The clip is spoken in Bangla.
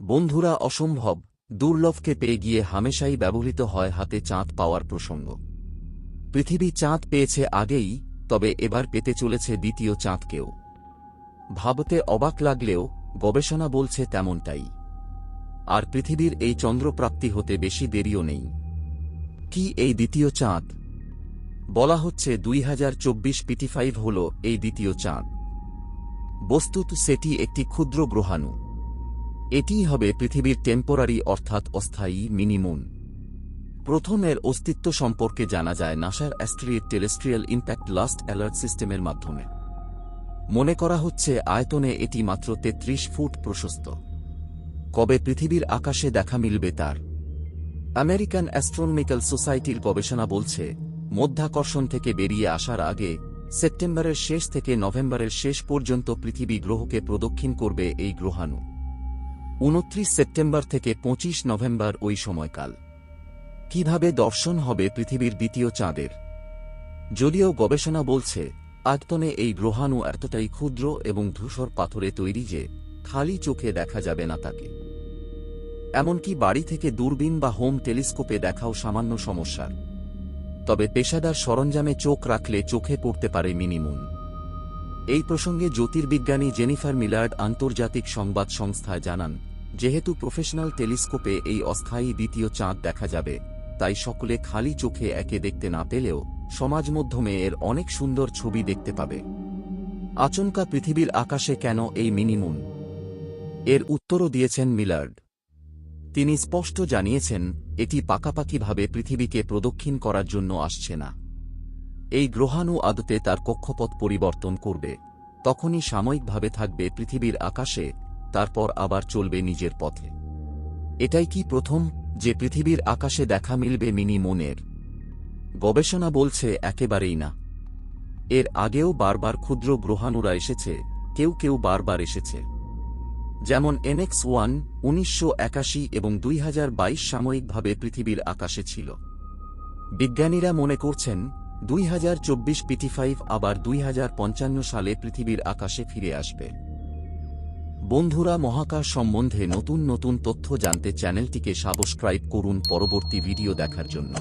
বন্ধুরা, অসম্ভব। দুর্লভকে পেয়ে গিয়ে হামেশাই ব্যবহৃত হয় হাতে চাঁদ পাওয়ার প্রসঙ্গ। পৃথিবী চাঁদ পেয়েছে আগেই, তবে এবার পেতে চলেছে দ্বিতীয় চাঁদকেও। ভাবতে অবাক লাগলেও গবেষণা বলছে তেমনটাই। আর পৃথিবীর এই চন্দ্রপ্রাপ্তি হতে বেশি দেরিও নেই। কি এই দ্বিতীয় চাঁদ? বলা হচ্ছে দুই হাজার চব্বিশ পিটি ফাইভ হল এই দ্বিতীয় চাঁদ। বস্তুত সেটি একটি ক্ষুদ্র গ্রহাণু। এটিই হবে পৃথিবীর টেম্পোরারি অর্থাৎ অস্থায়ী মিনিমুন প্রথমের অস্তিত্ব সম্পর্কে জানা যায় নাসার asteroid terrestrial impact last alert সিস্টেমের মাধ্যমে। মনে করা হচ্ছে আয়তনে এটি মাত্র তেত্রিশ ফুট প্রশস্ত। কবে পৃথিবীর আকাশে দেখা মিলবে তার? আমেরিকান অ্যাস্ট্রোনমিক্যাল সোসাইটির গবেষণা বলছে, মধ্যাকর্ষণ থেকে বেরিয়ে আসার আগে সেপ্টেম্বরের শেষ থেকে নভেম্বরের শেষ পর্যন্ত পৃথিবী গ্রহকে প্রদক্ষিণ করবে এই গ্রহাণু। উনত্রিশ সেপ্টেম্বর থেকে পঁচিশ নভেম্বর ওই সময়কাল। কীভাবে দর্শন হবে পৃথিবীর দ্বিতীয় চাঁদের? যদিও গবেষণা বলছে, আয়তনে এই গ্রহাণু এতটাই ক্ষুদ্র এবং ধূসর পাথরে তৈরি যে খালি চোখে দেখা যাবে না তাকে। এমনকি বাড়ি থেকে দূরবীন বা হোম টেলিস্কোপে দেখাও সামান্য সমস্যার। তবে পেশাদার সরঞ্জামে চোখ রাখলে চোখে পড়তে পারে মিনিমুন এই প্রসঙ্গে জ্যোতির্বিজ্ঞানী জেনিফার মিলার্ড আন্তর্জাতিক সংবাদ সংস্থায় জানান, যেহেতু প্রফেশনাল টেলিস্কোপে এই অস্থায়ী দ্বিতীয় চাঁদ দেখা যাবে, তাই সকলে খালি চোখে একে দেখতে না পেলেও সমাজ মাধ্যমে এর অনেক সুন্দর ছবি দেখতে পাবে। আচমকা পৃথিবীর আকাশে কেন এই মিনিমুন এর উত্তরও দিয়েছেন মিলার্ড। তিনি স্পষ্ট জানিয়েছেন, এটি পাকাপাকিভাবে পৃথিবীকে প্রদক্ষিণ করার জন্য আসছে না। এই গ্রহাণু আদতে তার কক্ষপথ পরিবর্তন করবে। তখনই সাময়িকভাবে থাকবে পৃথিবীর আকাশে, তারপর আবার চলবে নিজের পথে। এটাই কি প্রথম, যে পৃথিবীর আকাশে দেখা মিলবে মিনি মনের? গবেষণা বলছে একেবারেই না। এর আগেও বারবার ক্ষুদ্র গ্রহাণুরা এসেছে, কেউ কেউ বারবার এসেছে। যেমন এনএক্স ওয়ান, উনিশশো একাশি এবং দুই হাজার বাইশ সাময়িকভাবে পৃথিবীর আকাশে ছিল। বিজ্ঞানীরা মনে করছেন দুই হাজার চব্বিশ পিটি ফাইভ আবার দুই হাজার পঞ্চান্ন সালে পৃথিবীর আকাশে ফিরে আসবে। বন্ধুরা, মহাকাশ সম্বন্ধে নতুন নতুন তথ্য জানতে চ্যানেলটিকে সাবস্ক্রাইব করুন পরবর্তী ভিডিও দেখার জন্য।